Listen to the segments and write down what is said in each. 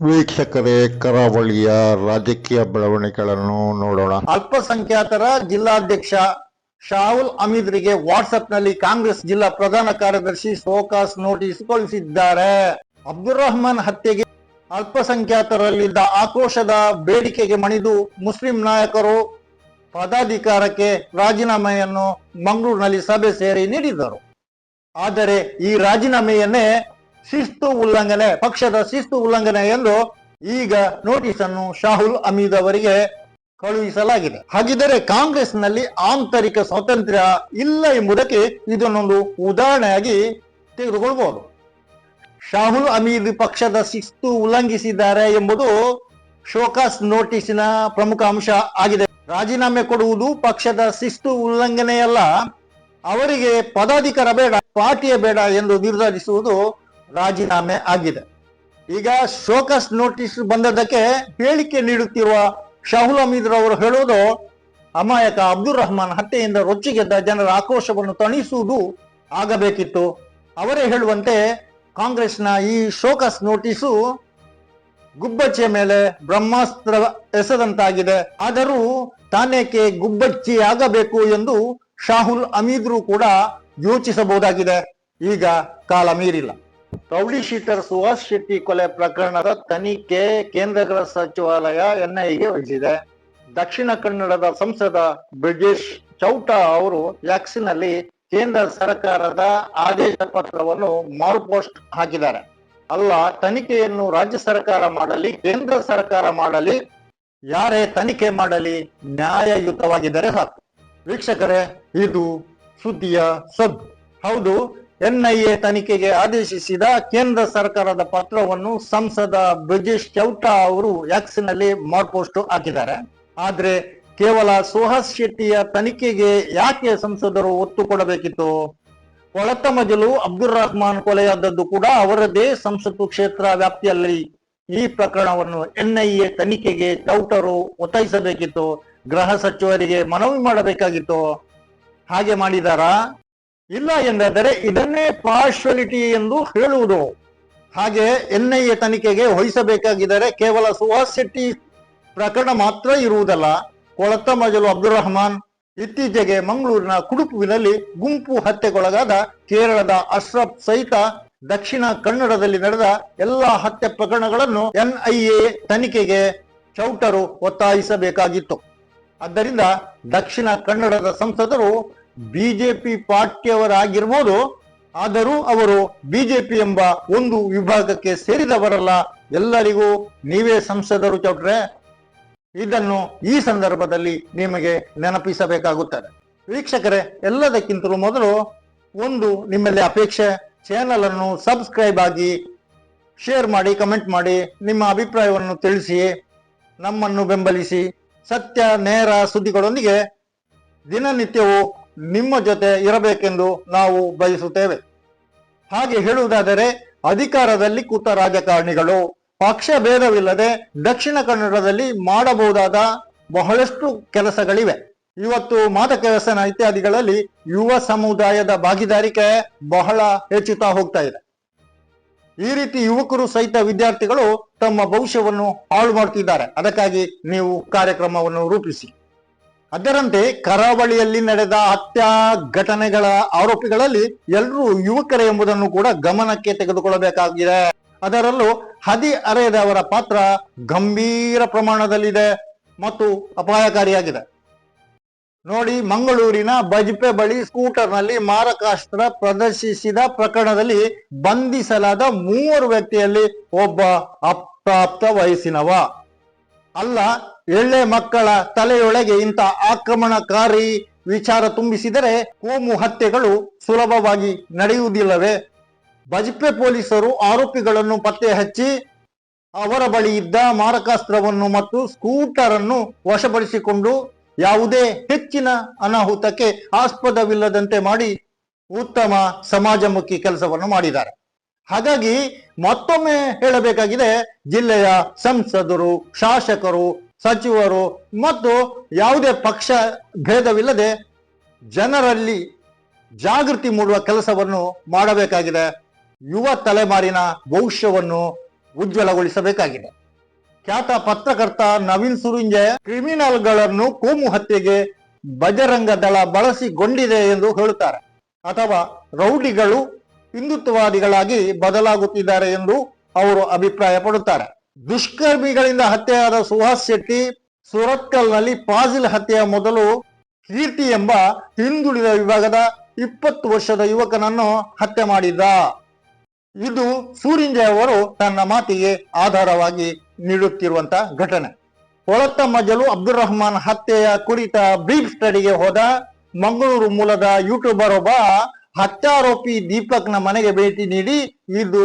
ವೀಕ್ಷಕರೇ, ಕರಾವಳಿಯ ರಾಜಕೀಯ ಬೆಳವಣಿಗೆಗಳನ್ನು ನೋಡೋಣ. ಅಲ್ಪಸಂಖ್ಯಾತರ ಜಿಲ್ಲಾಧ್ಯಕ್ಷ ಶಾಹುಲ್ ಅಮೀದ್ರಿಗೆ ವಾಟ್ಸ್ಆಪ್ನಲ್ಲಿ ಕಾಂಗ್ರೆಸ್ ಜಿಲ್ಲಾ ಪ್ರಧಾನ ಕಾರ್ಯದರ್ಶಿ ಸೋಕಾಸ್ ನೋಟಿಸ್ ಕಳುಹಿಸಿದ್ದಾರೆ. ಅಬ್ದುಲ್ ರಹಮಾನ್ ಹತ್ಯೆಗೆ ಅಲ್ಪಸಂಖ್ಯಾತರಲ್ಲಿದ್ದ ಆಕ್ರೋಶದ ಬೇಡಿಕೆಗೆ ಮಣಿದು ಮುಸ್ಲಿಂ ನಾಯಕರು ಪದಾಧಿಕಾರಕ್ಕೆ ರಾಜೀನಾಮೆಯನ್ನು ಮಂಗಳೂರಿನಲ್ಲಿ ಸಭೆ ಸೇರಿ ನೀಡಿದರು ಆದರೆ ಈ ರಾಜೀನಾಮೆಯನ್ನೇ ಶಿಸ್ತು ಉಲ್ಲಂಘನೆ, ಪಕ್ಷದ ಶಿಸ್ತು ಉಲ್ಲಂಘನೆ ಎಂದು ಈಗ ನೋಟಿಸ್ ಅನ್ನು ಶಾಹುಲ್ ಅಮೀದ್ ಅವರಿಗೆ ಕಳುಹಿಸಲಾಗಿದೆ. ಹಾಗಿದ್ದರೆ ಕಾಂಗ್ರೆಸ್ನಲ್ಲಿ ಆಂತರಿಕ ಸ್ವಾತಂತ್ರ್ಯ ಇಲ್ಲ ಎಂಬುದಕ್ಕೆ ಇದನ್ನೊಂದು ಉದಾಹರಣೆಯಾಗಿ ತೆಗೆದುಕೊಳ್ಬಹುದು ಶಾಹುಲ್ ಅಮೀದ್ ಪಕ್ಷದ ಶಿಸ್ತು ಉಲ್ಲಂಘಿಸಿದ್ದಾರೆ ಎಂಬುದು ಶೋಕಾಸ್ ನೋಟಿಸಿನ ಪ್ರಮುಖ ಅಂಶ ಆಗಿದೆ. ರಾಜೀನಾಮೆ ಕೊಡುವುದು ಪಕ್ಷದ ಶಿಸ್ತು ಉಲ್ಲಂಘನೆಯಲ್ಲ, ಅವರಿಗೆ ಪದಾಧಿಕಾರ ಬೇಡ, ಪಾರ್ಟಿಯ ಬೇಡ ಎಂದು ನಿರ್ಧರಿಸುವುದು ರಾಜೀನಾಮೆ ಆಗಿದೆ. ಈಗ ಶೋಕಸ್ ನೋಟಿಸ್ ಬಂದದಕ್ಕೆ ಹೇಳಿಕೆ ನೀಡುತ್ತಿರುವ ಶಾಹುಲ್ ಅಮೀದ್ ಅವರು ಹೇಳುವುದು, ಅಮಾಯಕ ಅಬ್ದುಲ್ ರಹಮಾನ್ ಹತ್ಯೆಯಿಂದ ರೊಚ್ಚಿಗೆದ್ದ ಜನರ ಆಕ್ರೋಶವನ್ನು ತಣಿಸುವುದು ಆಗಬೇಕಿತ್ತು. ಅವರೇ ಹೇಳುವಂತೆ ಕಾಂಗ್ರೆಸ್ನ ಈ ಶೋಕಸ್ ನೋಟಿಸು ಗುಬ್ಬಚ್ಚಿಯ ಮೇಲೆ ಬ್ರಹ್ಮಾಸ್ತ್ರ ಎಸೆದಂತಾಗಿದೆ. ಆದರೂ ತಾನೇಕೆ ಗುಬ್ಬಚ್ಚಿ ಆಗಬೇಕು ಎಂದು ಶಾಹುಲ್ ಅಮೀದ್ರು ಕೂಡ ಯೋಚಿಸಬಹುದಾಗಿದೆ. ಈಗ ಕಾಲ ಮೀರಿಲ್ಲ. ರೌಡಿ ಶೀಟರ್ ಸುಹಾಸ್ ಶೆಟ್ಟಿ ಕೊಲೆ ಪ್ರಕರಣದ ತನಿಖೆ ಕೇಂದ್ರ ಗೃಹ ಸಚಿವಾಲಯ ಎನ್ಐಎಗೆ ವಹಿಸಿದೆ. ದಕ್ಷಿಣ ಕನ್ನಡದ ಸಂಸದ ಬ್ರಿಜೇಶ್ ಚೌಟಾ ಅವರು ವ್ಯಾಕ್ಸಿನಲ್ಲಿ ಕೇಂದ್ರ ಸರ್ಕಾರದ ಆದೇಶ ಪತ್ರವನ್ನು ಮಾರುಪೋಸ್ಟ್ ಹಾಕಿದ್ದಾರೆ. ಅಲ್ಲ, ತನಿಖೆಯನ್ನು ರಾಜ್ಯ ಸರ್ಕಾರ ಮಾಡಲಿ, ಕೇಂದ್ರ ಸರ್ಕಾರ ಮಾಡಲಿ, ಯಾರೇ ತನಿಖೆ ಮಾಡಲಿ ನ್ಯಾಯಯುತವಾಗಿದ್ದರೆ ಸಾಕು. ವೀಕ್ಷಕರೇ, ಇದು ಸುದ್ದಿಯ ಸದ್ದು ಹೌದು ಎನ್ಐಎ ತನಿಖೆಗೆ ಆದೇಶಿಸಿದ ಕೇಂದ್ರ ಸರ್ಕಾರದ ಪತ್ರವನ್ನು ಸಂಸದ ಬ್ರಿಜೇಶ್ ಚೌಟಾ ಅವರು ಎಕ್ಸ್ನಲ್ಲಿ ಮಾಡ್ಪೋಸ್ಟ್ ಹಾಕಿದ್ದಾರೆ. ಆದ್ರೆ ಕೇವಲ ಸುಹಾಸ್ ಶೆಟ್ಟಿಯ ತನಿಖೆಗೆ ಯಾಕೆ ಸಂಸದರು ಒತ್ತು ಕೊಡಬೇಕಿತ್ತು? ಕೊಳತ ಮಜಲು ಅಬ್ದುಲ್ ರಹಮಾನ್ ಕೊಲೆಯಾದದ್ದು ಕೂಡ ಅವರದೇ ಸಂಸತ್ತು ಕ್ಷೇತ್ರ ವ್ಯಾಪ್ತಿಯಲ್ಲಿ ಈ ಪ್ರಕರಣವನ್ನು ಎನ್ಐಎ ತನಿಖೆಗೆ ಚೌಟರು ಒತ್ತಾಯಿಸಬೇಕಿತ್ತು. ಗೃಹ ಸಚಿವರಿಗೆ ಮನವಿ ಮಾಡಬೇಕಾಗಿತ್ತು. ಹಾಗೆ ಮಾಡಿದಾರಾ? ಇಲ್ಲ ಎಂದಾದರೆ ಇದನ್ನೇ ಪಾರ್ಶ್ವಲಿಟಿ ಎಂದು ಹೇಳುವುದು. ಹಾಗೆ ಎನ್ಐಎ ತನಿಖೆಗೆ ವಹಿಸಬೇಕಾಗಿದ್ದರೆ ಕೇವಲ ಸುಹಾಸ್ ಶೆಟ್ಟಿ ಪ್ರಕರಣ ಮಾತ್ರ ಇರುವುದಲ್ಲ. ಕೊಳತ ಮಜಲು ಅಬ್ದುಲ್ ರಹಮಾನ್ ಇತ್ತೀಚೆಗೆ ಮಂಗಳೂರಿನ ಕುಡುಪುವಿನಲ್ಲಿ ಗುಂಪು ಹತ್ಯೆಗೊಳಗಾದ ಕೇರಳದ ಅಶ್ರಫ್ ಸಹಿತ ದಕ್ಷಿಣ ಕನ್ನಡದಲ್ಲಿ ನಡೆದ ಎಲ್ಲಾ ಹತ್ಯೆ ಪ್ರಕರಣಗಳನ್ನು ಎನ್ಐಎ ತನಿಖೆಗೆ ಚೌಟರು ಒತ್ತಾಯಿಸಬೇಕಾಗಿತ್ತು. ಆದ್ದರಿಂದ ದಕ್ಷಿಣ ಕನ್ನಡದ ಸಂಸದರು ಬಿಜೆಪಿ ಪಾರ್ಟಿಯವರಾಗಿರ್ಬೋದು, ಆದರೂ ಅವರು ಬಿಜೆಪಿ ಎಂಬ ಒಂದು ವಿಭಾಗಕ್ಕೆ ಸೇರಿದವರಲ್ಲ. ಎಲ್ಲರಿಗೂ ನೀವೇ ಸಂಸದರು ಚೌಟ್ರೆ, ಇದನ್ನು ಈ ಸಂದರ್ಭದಲ್ಲಿ ನಿಮಗೆ ನೆನಪಿಸಬೇಕಾಗುತ್ತದೆ. ವೀಕ್ಷಕರೇ, ಎಲ್ಲದಕ್ಕಿಂತಲೂ ಮೊದಲು ಒಂದು ನಿಮ್ಮಲ್ಲಿ ಅಪೇಕ್ಷೆ ಚಾನಲ್ ಅನ್ನು ಸಬ್ಸ್ಕ್ರೈಬ್ ಆಗಿ ಶೇರ್ ಮಾಡಿ ಕಮೆಂಟ್ ಮಾಡಿ, ನಿಮ್ಮ ಅಭಿಪ್ರಾಯವನ್ನು ತಿಳಿಸಿ ನಮ್ಮನ್ನು ಬೆಂಬಲಿಸಿ, ಸತ್ಯ, ನೇರ ಸುದ್ದಿಗಳೊಂದಿಗೆ ದಿನನಿತ್ಯವೂ ನಿಮ್ಮ ಜೊತೆ ಇರಬೇಕೆಂದು ನಾವು ಬಯಸುತ್ತೇವೆ. ಹಾಗೆ ಹೇಳುವುದಾದರೆ, ಅಧಿಕಾರದಲ್ಲಿ ಕೂತ ರಾಜಕಾರಣಿಗಳು, ಪಕ್ಷ ಭೇದವಿಲ್ಲದೆ ದಕ್ಷಿಣ ಕನ್ನಡದಲ್ಲಿ ಮಾಡಬಹುದಾದ ಬಹಳಷ್ಟು ಕೆಲಸಗಳಿವೆ. ಇವತ್ತು ಮಾದಕ ಕೆಲಸನ ಇತ್ಯಾದಿಗಳಲ್ಲಿ ಯುವ ಸಮುದಾಯದ ಭಾಗಿದಾರಿಕೆ ಬಹಳ ಹೆಚ್ಚುತ್ತಾ ಹೋಗ್ತಾ ಇದೆ. ಈ ರೀತಿ ಯುವಕರು ಸಹಿತ ವಿದ್ಯಾರ್ಥಿಗಳು ತಮ್ಮ ಭವಿಷ್ಯವನ್ನು ಹಾಳು ಮಾಡ್ತಿದ್ದಾರೆ. ಅದಕ್ಕಾಗಿ ನೀವು ಕಾರ್ಯಕ್ರಮವನ್ನು ರೂಪಿಸಿ. ಅದರಂತೆ ಕರಾವಳಿಯಲ್ಲಿ ನಡೆದ ಹತ್ಯಾ ಘಟನೆಗಳ ಆರೋಪಿಗಳಲ್ಲಿ ಎಲ್ಲರೂ ಯುವಕರೇ ಎಂಬುದನ್ನು ಕೂಡ ಗಮನಕ್ಕೆ ತೆಗೆದುಕೊಳ್ಳಬೇಕಾಗಿದೆ. ಅದರಲ್ಲೂ ಹದಿ ಅರೆಯದವರ ಪಾತ್ರ ಗಂಭೀರ ಪ್ರಮಾಣದಲ್ಲಿದೆ ಮತ್ತು ಅಪಾಯಕಾರಿಯಾಗಿದೆ. ನೋಡಿ ಮಂಗಳೂರಿನ ಬಜ್ಪೆ ಬಳಿ ಸ್ಕೂಟರ್ನಲ್ಲಿ ಮಾರಕಾಸ್ತ್ರ ಪ್ರದರ್ಶಿಸಿದ ಪ್ರಕರಣದಲ್ಲಿ ಬಂಧಿಸಲಾದ ಮೂವರು ವ್ಯಕ್ತಿಯಲ್ಲಿ ಒಬ್ಬ ಅಪ್ರಾಪ್ತ ವಯಸ್ಸಿನವ. ಅಲ್ಲ ಎಳ್ಳೆ ಮಕ್ಕಳ ತಲೆಯೊಳಗೆ ಇಂಥ ಆಕ್ರಮಣಕಾರಿ ವಿಚಾರ ತುಂಬಿಸಿದರೆ ಕೋಮು ಹತ್ಯೆಗಳು ಸುಲಭವಾಗಿ ನಡೆಯುವುದಿಲ್ಲವೇ? ಬಜಪೆ ಪೊಲೀಸರು ಆರೋಪಿಗಳನ್ನು ಪತ್ತೆ ಹಚ್ಚಿ ಅವರ ಬಳಿ ಇದ್ದ ಮಾರಕಾಸ್ತ್ರವನ್ನು ಮತ್ತು ಸ್ಕೂಟರ್ ಅನ್ನು ವಶಪಡಿಸಿಕೊಂಡು ಯಾವುದೇ ಹೆಚ್ಚಿನ ಅನಾಹುತಕ್ಕೆ ಆಸ್ಪದವಿಲ್ಲದಂತೆ ಮಾಡಿ ಉತ್ತಮ ಸಮಾಜಮುಖಿ ಕೆಲಸವನ್ನು ಮಾಡಿದ್ದಾರೆ. ಹಾಗಾಗಿ ಮತ್ತೊಮ್ಮೆ ಹೇಳಬೇಕಾಗಿದೆ, ಜಿಲ್ಲೆಯ ಸಂಸದರು, ಶಾಸಕರು ಸಚಿವರು ಮತ್ತು ಯಾವುದೇ ಪಕ್ಷ ಭೇದವಿಲ್ಲದೆ ಜನರಲ್ಲಿ ಜಾಗೃತಿ ಮೂಡುವ ಕೆಲಸವನ್ನು ಮಾಡಬೇಕಾಗಿದೆ. ಯುವ ತಲೆಮಾರಿನ ಭವಿಷ್ಯವನ್ನು ಉಜ್ವಲಗೊಳಿಸಬೇಕಾಗಿದೆ. ಖ್ಯಾತ ಪತ್ರಕರ್ತ ನವೀನ್ ಸುರಿಂಜೆ, ಕ್ರಿಮಿನಲ್ಗಳನ್ನು ಕೋಮು ಹತ್ಯೆಗೆ ಬಜರಂಗ ದಳ ಬಳಸಿಕೊಂಡಿದೆ ಎಂದು ಹೇಳುತ್ತಾರೆ. ಅಥವಾ ರೌಡಿಗಳು ಹಿಂದುತ್ವವಾದಿಗಳಾಗಿ ಬದಲಾಗುತ್ತಿದ್ದಾರೆ ಎಂದು ಅವರು ಅಭಿಪ್ರಾಯ ಪಡುತ್ತಾರೆ ದುಷ್ಕರ್ಮಿಗಳಿಂದ ಹತ್ಯೆಯಾದ ಸುಹಾಸ್ ಶೆಟ್ಟಿ ಸುರತ್ಕಲ್ನಲ್ಲಿ ಫಾಜಿಲ್ ಹತ್ಯೆಯ ಮೊದಲು ಕೀರ್ತಿ ಎಂಬ ಹಿಂದುಳಿದ ವಿಭಾಗದ ಇಪ್ಪತ್ತು ವರ್ಷದ ಯುವಕನನ್ನು ಹತ್ಯೆ ಮಾಡಿದ್ದ. ಇದು ಸೂರಿಂಜೆ ಅವರು ತನ್ನ ಮಾತಿಗೆ ಆಧಾರವಾಗಿ ನೀಡುತ್ತಿರುವಂತ ಘಟನೆ. ಹೊಳತ್ತ ಮಜಲು ಅಬ್ದುಲ್ ರಹಮಾನ್ ಹತ್ಯೆಯ ಕುರಿತ ಬ್ರೀಫ್ ಸ್ಟಡಿಗೆ ಹೋದ ಮಂಗಳೂರು ಮೂಲದ ಯೂಟ್ಯೂಬರ್ ಒಬ್ಬ ಹತ್ಯಾರೋಪಿ ದೀಪಕ್ನ ಮನೆಗೆ ಭೇಟಿ ನೀಡಿ, ಇದು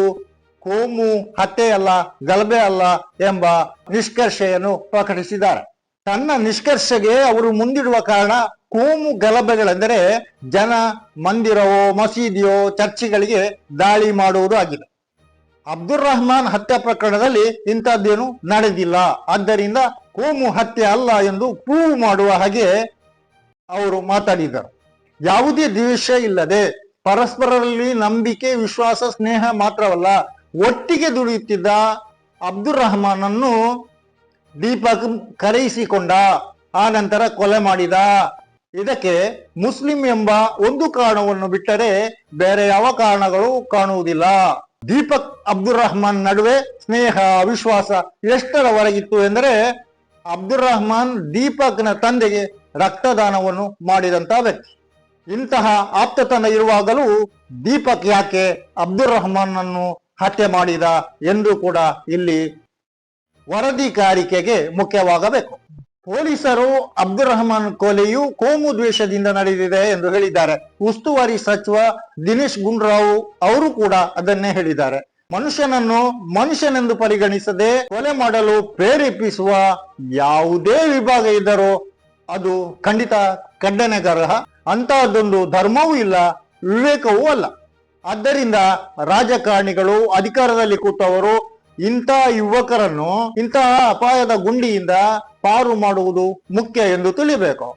ಕೋಮು ಹತ್ಯೆ ಅಲ್ಲ, ಗಲಭೆ ಅಲ್ಲ ಎಂಬ ನಿಷ್ಕರ್ಷೆಯನ್ನು ಪ್ರಕಟಿಸಿದ್ದಾರೆ. ತನ್ನ ನಿಷ್ಕರ್ಷೆಗೆ ಅವರು ಮುಂದಿಡುವ ಕಾರಣ ಕೋಮು ಗಲಭೆಗಳೆಂದರೆ ಜನ, ಮಂದಿರವೋ, ಮಸೀದಿಯೋ, ಚರ್ಚಿಗಳಿಗೆ ದಾಳಿ ಮಾಡುವುದು ಆಗಿದೆ. ಅಬ್ದುಲ್ ರಹಮಾನ್ ಹತ್ಯೆ ಪ್ರಕರಣದಲ್ಲಿ ಇಂಥದ್ದೇನು ನಡೆದಿಲ್ಲ. ಆದ್ದರಿಂದ ಕೋಮು ಹತ್ಯೆ ಅಲ್ಲ ಎಂದು ಪ್ರೂವ್ ಮಾಡುವ ಹಾಗೆ ಅವರು ಮಾತಾಡಿದರು ಯಾವುದೇ ದ್ವೇಷ ಇಲ್ಲದೆ ಪರಸ್ಪರರಲ್ಲಿ ನಂಬಿಕೆ, ವಿಶ್ವಾಸ, ಸ್ನೇಹ ಮಾತ್ರವಲ್ಲ ಒಟ್ಟಿಗೆ ದುಡಿಯುತ್ತಿದ್ದ ಅಬ್ದುಲ್ ರಹಮಾನನ್ನು ದೀಪಕ್ ಕರೆಯಿಸಿಕೊಂಡ, ಆ ನಂತರ ಕೊಲೆ ಮಾಡಿದ. ಇದಕ್ಕೆ ಮುಸ್ಲಿಂ ಎಂಬ ಒಂದು ಕಾರಣವನ್ನು ಬಿಟ್ಟರೆ ಬೇರೆ ಯಾವ ಕಾರಣಗಳು ಕಾಣುವುದಿಲ್ಲ. ದೀಪಕ್ ಅಬ್ದುಲ್ ರಹಮಾನ್ ನಡುವೆ ಸ್ನೇಹ, ಅವಿಶ್ವಾಸ ಎಷ್ಟರವರೆಗಿತ್ತು ಎಂದರೆ ಅಬ್ದುಲ್ ರಹಮಾನ್ ದೀಪಕ್ನ ತಂದೆಗೆ ರಕ್ತದಾನವನ್ನು ಮಾಡಿದಂತ ವ್ಯಕ್ತಿ. ಇಂತಹ ಆಪ್ತತನ ಇರುವಾಗಲೂ ದೀಪಕ್ ಯಾಕೆ ಅಬ್ದುಲ್ ರಹಮಾನ್ ಅನ್ನು ಹತ್ಯೆ ಮಾಡಿದ ಎಂದು ಕೂಡ ಇಲ್ಲಿ ವರದಿಕಾರಿಕೆಗೆ ಮುಖ್ಯವಾಗಬೇಕು. ಪೊಲೀಸರು ಅಬ್ದುಲ್ ರಹಮಾನ್ ಕೊಲೆಯು ಕೋಮು ದ್ವೇಷದಿಂದ ನಡೆದಿದೆ ಎಂದು ಹೇಳಿದ್ದಾರೆ. ಉಸ್ತುವಾರಿ ಸಚಿವ ದಿನೇಶ್ ಗುಂಡೂರಾವ್ ಅವರು ಕೂಡ ಅದನ್ನೇ ಹೇಳಿದ್ದಾರೆ. ಮನುಷ್ಯನನ್ನು ಮನುಷ್ಯನೆಂದು ಪರಿಗಣಿಸದೆ ಕೊಲೆ ಮಾಡಲು ಪ್ರೇರೇಪಿಸುವ ಯಾವುದೇ ವಿಭಾಗ ಇದ್ದರೂ ಅದು ಖಂಡಿತ ಖಂಡನೆಗರ್ಹ. ಅಂತಹದ್ದೊಂದು ಧರ್ಮವೂ ಇಲ್ಲ, ವಿವೇಕವೂ ಅಲ್ಲ. ಆದ್ದರಿಂದ ರಾಜಕಾರಣಿಗಳು, ಅಧಿಕಾರದಲ್ಲಿ ಕೂತವರು ಇಂಥ ಯುವಕರನ್ನು ಇಂತಹ ಅಪಾಯದ ಗುಂಡಿಯಿಂದ ಪಾರು ಮಾಡುವುದು ಮುಖ್ಯ ಎಂದು ತಿಳಿಬೇಕು.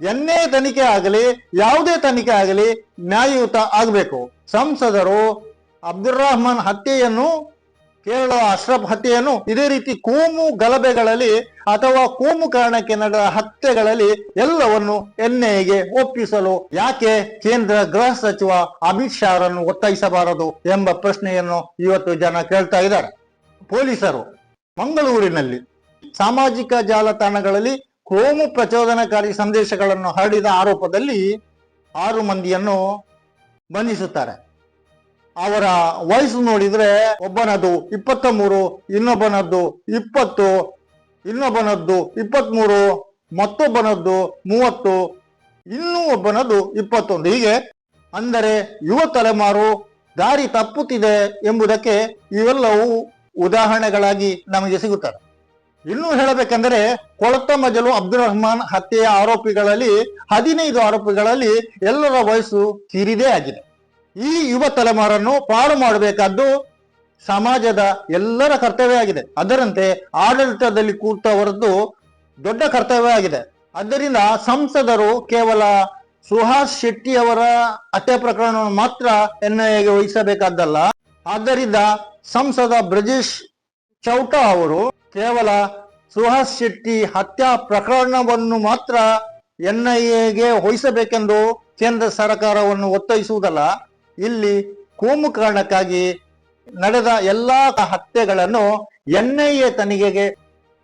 ಎನ್ನೇ ತನಿಖೆ ಆಗಲಿ, ಯಾವುದೇ ತನಿಖೆ ಆಗಲಿ ನ್ಯಾಯಯುತ ಆಗಬೇಕು. ಸಂಸದರು ಅಬ್ದುಲ್ ರಹಮಾನ್ ಹತ್ಯೆಯನ್ನು, ಕೇರಳ ಅಶ್ರಫ್ ಹತ್ಯೆಯನ್ನು ಇದೇ ರೀತಿ ಕೋಮು ಗಲಭೆಗಳಲ್ಲಿ ಅಥವಾ ಕೋಮು ಕಾರಣಕ್ಕೆ ನಡೆದ ಹತ್ಯೆಗಳಲ್ಲಿ ಎಲ್ಲವನ್ನು ಎನ್ಐಎಗೆ ಒಪ್ಪಿಸಲು ಯಾಕೆ ಕೇಂದ್ರ ಗೃಹ ಸಚಿವ ಅಮಿತ್ ಶಾ ಅವರನ್ನು ಒತ್ತಾಯಿಸಬಾರದು ಎಂಬ ಪ್ರಶ್ನೆಯನ್ನು ಇವತ್ತು ಜನ ಕೇಳ್ತಾ ಇದ್ದಾರೆ. ಪೊಲೀಸರು ಮಂಗಳೂರಿನಲ್ಲಿ ಸಾಮಾಜಿಕ ಜಾಲತಾಣಗಳಲ್ಲಿ ಕೋಮು ಪ್ರಚೋದನಕಾರಿ ಸಂದೇಶಗಳನ್ನು ಹರಡಿದ ಆರೋಪದಲ್ಲಿ ಆರು ಮಂದಿಯನ್ನು ಬಂಧಿಸುತ್ತಾರೆ. ಅವರ ವಯಸ್ಸು ನೋಡಿದ್ರೆ ಒಬ್ಬನದು ಇಪ್ಪತ್ತ ಮೂರು ಇನ್ನೊಬ್ಬನದ್ದು ಇಪ್ಪತ್ತು ಇನ್ನೊಬ್ಬನದ್ದು ಇಪ್ಪತ್ಮೂರು, ಮತ್ತೊಬ್ಬನದ್ದು ಮೂವತ್ತು, ಇನ್ನೂ ಒಬ್ಬನದ್ದು ಇಪ್ಪತ್ತೊಂದು. ಹೀಗೆ ಅಂದರೆ ಯುವ ತಲೆಮಾರು ದಾರಿ ತಪ್ಪುತ್ತಿದೆ ಎಂಬುದಕ್ಕೆ ಇವೆಲ್ಲವೂ ಉದಾಹರಣೆಗಳಾಗಿ ನಮಗೆ ಸಿಗುತ್ತದೆ ಇನ್ನೂ ಹೇಳಬೇಕೆಂದರೆ ಕೊಳತ ಮಜಲು ಅಬ್ದುಲ್ ರಹಮಾನ್ ಹತ್ಯೆಯ ಆರೋಪಿಗಳಲ್ಲಿ, ಹದಿನೈದು ಆರೋಪಿಗಳಲ್ಲಿ ಎಲ್ಲರ ವಯಸ್ಸು ಕಿರಿದೇ ಆಗಿದೆ. ಈ ಯುವ ತಲೆಮಾರನ್ನು ಪಾರು ಮಾಡಬೇಕಾದ್ದು ಸಮಾಜದ ಎಲ್ಲರ ಕರ್ತವ್ಯ ಆಗಿದೆ. ಅದರಂತೆ ಆಡಳಿತದಲ್ಲಿ ಕೂತವರದ್ದು ದೊಡ್ಡ ಕರ್ತವ್ಯ ಆಗಿದೆ. ಆದ್ದರಿಂದ ಸಂಸದರು ಕೇವಲ ಸುಹಾಸ್ ಶೆಟ್ಟಿ ಅವರ ಹತ್ಯೆ ಪ್ರಕರಣವನ್ನು ಮಾತ್ರ ಎನ್ಐಎಗೆ ವಹಿಸಬೇಕಾದ್ದಲ್ಲ. ಆದ್ದರಿಂದ ಸಂಸದ ಬ್ರಜೇಶ್ ಚೌಟಾ ಅವರು ಕೇವಲ ಸುಹಾಸ್ ಶೆಟ್ಟಿ ಹತ್ಯಾ ಪ್ರಕರಣವನ್ನು ಮಾತ್ರ ಎನ್ಐಎಗೆ ವಹಿಸಬೇಕೆಂದು ಕೇಂದ್ರ ಸರ್ಕಾರವನ್ನು ಒತ್ತಾಯಿಸುವುದಲ್ಲ. ಇಲ್ಲಿ ಕೋಮು ಕಾರಣಕ್ಕಾಗಿ ನಡೆದ ಎಲ್ಲಾ ಹತ್ಯೆಗಳನ್ನು ಎನ್ಐಎ ತನಿಖೆಗೆ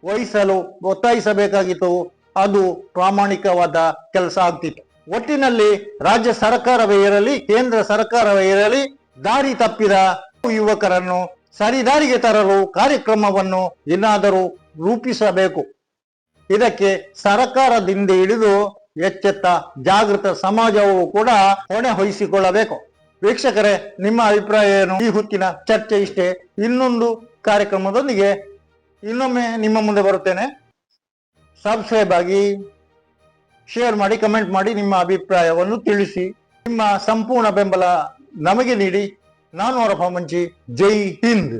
ವಹಿಸಲು ಒತ್ತಾಯಿಸಬೇಕಾಗಿತ್ತು. ಅದು ಪ್ರಾಮಾಣಿಕವಾದ ಕೆಲಸ ಆಗ್ತಿತ್ತು. ಒಟ್ಟಿನಲ್ಲಿ ರಾಜ್ಯ ಸರ್ಕಾರವೇ ಇರಲಿ, ಕೇಂದ್ರ ಸರ್ಕಾರವೇ ಇರಲಿ, ದಾರಿ ತಪ್ಪಿದ ಯುವಕರನ್ನು ಸರಿದಾರಿಗೆ ತರಲು ಕಾರ್ಯಕ್ರಮವನ್ನು ಏನಾದರೂ ರೂಪಿಸಬೇಕು. ಇದಕ್ಕೆ ಸರ್ಕಾರದಿಂದ ಹಿಡಿದು ಎಚ್ಚೆತ್ತ ಜಾಗೃತ ಸಮಾಜವು ಕೂಡ ಹೊಣೆ ವಹಿಸಿಕೊಳ್ಳಬೇಕು ವೀಕ್ಷಕರೇ, ನಿಮ್ಮ ಅಭಿಪ್ರಾಯ ಏನು? ಈ ಹೊತ್ತಿನ ಚರ್ಚೆ ಇಷ್ಟೇ. ಇನ್ನೊಂದು ಕಾರ್ಯಕ್ರಮದೊಂದಿಗೆ ಇನ್ನೊಮ್ಮೆ ನಿಮ್ಮ ಮುಂದೆ ಬರುತ್ತೇನೆ. ಸಬ್ಸ್ಕ್ರೈಬ್ ಆಗಿ ಶೇರ್ ಮಾಡಿ ಕಮೆಂಟ್ ಮಾಡಿ ನಿಮ್ಮ ಅಭಿಪ್ರಾಯವನ್ನು ತಿಳಿಸಿ. ನಿಮ್ಮ ಸಂಪೂರ್ಣ ಬೆಂಬಲ ನಮಗೆ ನೀಡಿ. ನಾನು ಅವರ ಮಂಚಿ ಜೈ ಹಿಂದ್.